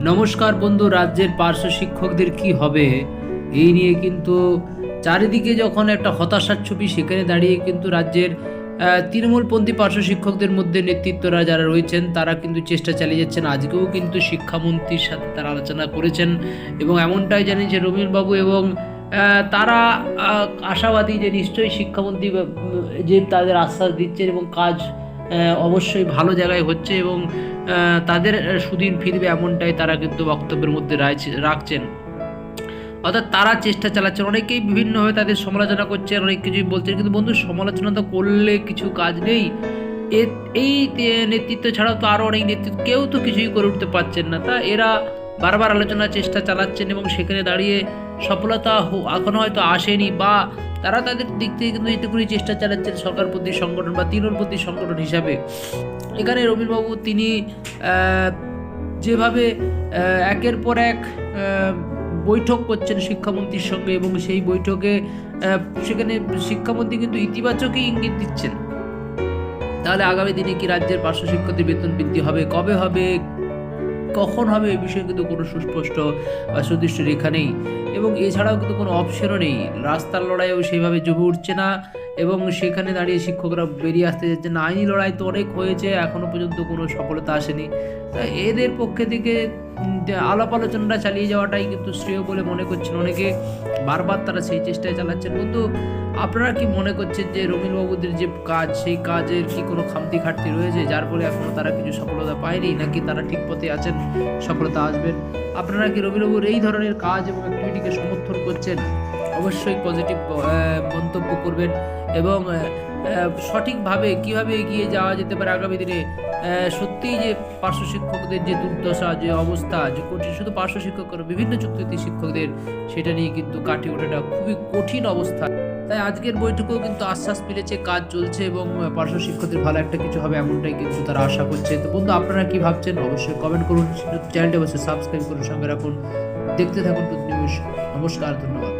নমস্কার বন্ধু, রাজ্যের পার্শ্ব শিক্ষকদের কি হবে? এই নিয়ে কিন্তু চারিদিকে যখন একটা হতাশার ছবি, সেখানে দাঁড়িয়ে কিন্তু রাজ্যের তৃণমূলপন্থী পার্শ্ব শিক্ষকদের মধ্যে নেতৃত্বরা যারা রয়েছেন, তারা কিন্তু চেষ্টা চালিয়ে যাচ্ছেন। আজকেও কিন্তু শিক্ষামন্ত্রীর সাথে তারা আলোচনা করেছেন এবং এমনটাই জানি যে রবীন্দ্রবাবু এবং তারা আশাবাদী যে নিশ্চয়ই শিক্ষামন্ত্রী যে তাদের আশ্বাস দিচ্ছেন এবং কাজ অবশ্যই ভালো জায়গায় হচ্ছে এবং তাদের সুদিন ফিরবে এমনটাই তারা কিন্তু বক্তব্যের মধ্যে রাখছেন। অর্থাৎ তারা চেষ্টা চালাচ্ছেন। অনেকেই বিভিন্নভাবে তাদের সমালোচনা করছেন, অনেক কিছুই বলছেন, কিন্তু বন্ধু, সমালোচনা তো করলে কিছু কাজ নেই। এই নেতৃত্ব ছাড়াও তো আরও অনেক নেতৃত্ব, কেউ তো কিছুই করে উঠতে পারছেন না। তা এরা বারবার আলোচনার চেষ্টা চালাচ্ছেন এবং সেখানে দাঁড়িয়ে সফলতা হো- এখনও হয়তো আসেনি বা তারা তাদের দিক থেকে কিন্তু এটুকুনি চেষ্টা চালাচ্ছেন সরকারপন্থী সংগঠন বা তৃণমূলপন্থী সংগঠন হিসাবে। এখানে রবীন্দ্রবাবু তিনি যেভাবে একের পর এক বৈঠক করছেন শিক্ষামন্ত্রীর সঙ্গে এবং সেই বৈঠকে সেখানে শিক্ষামন্ত্রী কিন্তু ইতিবাচকই ইঙ্গিত দিচ্ছেন। তাহলে আগামী দিনে কি রাজ্যের পার্শ্ব শিক্ষকদের বেতন বৃদ্ধি হবে? কবে হবে? কখন হবে এই বিষয়ে কিন্তু কোনো সুস্পষ্ট বা সুনির্দিষ্ট রেখা নেই। এবং এছাড়াও কিন্তু কোনো অপশনও নেই। রাস্তার লড়াইও সেইভাবে জমে উঠছে না এবং সেখানে দাঁড়িয়ে শিক্ষকরা বেরিয়ে আসতে যাচ্ছে না। আইনি লড়াই তো অনেক হয়েছে এখনও পর্যন্ত কোনো সফলতা আসেনি। তা এদের পক্ষে থেকে আলাপ আলোচনাটা চালিয়ে যাওয়াটাই কিন্তু শ্রেয় বলে মনে করছেন অনেকে। বারবার তারা সেই চেষ্টায় চালাচ্ছেন। কিন্তু আপনারা কি মনে করছেন যে রবীন্দ্রবাবুদের যে কাজ, সেই কাজের কি কোনো খামতি ঘাটতি রয়েছে, যার ফলে এখনও তারা কিছু সফলতা পায়নি, নাকি তারা ঠিক পথে আছেন, সফলতা আসবেন? আপনারা কি রবীন্দ্রবাবুর এই ধরনের কাজ এবং অ্যাক্টিভিটিকে সমর্থন করছেন? অবশ্যই পজিটিভ মন্তব্য করবেন এবং সঠিকভাবে কীভাবে এগিয়ে যাওয়া যেতে পারে আগামী দিনে? সত্যিই যে পার্শ্ব শিক্ষকদের যে দুর্দশা যে অবস্থা যে কঠিন শুধু পার্শ্ব শিক্ষক কেন, বিভিন্ন চুক্তিতে শিক্ষকদের সেটা নিয়ে কিন্তু কাটিয়ে ওঠাটা খুবই কঠিন অবস্থা। তাই আজকের বৈঠকেও কিন্তু আশ্বাস মিলেছে কাজ চলছে এবং পার্শ্ব শিক্ষকদের ভালো একটা কিছু হবে এমনটাই কিন্তু তারা আশা করছে। তো বন্ধু আপনারা কি ভাবছেন? অবশ্যই কমেন্ট করুন। চ্যানেলটি অবশ্যই সাবস্ক্রাইব করুন সঙ্গে রাখুন। দেখতে থাকুন নিউজ নমস্কার ধন্যবাদ।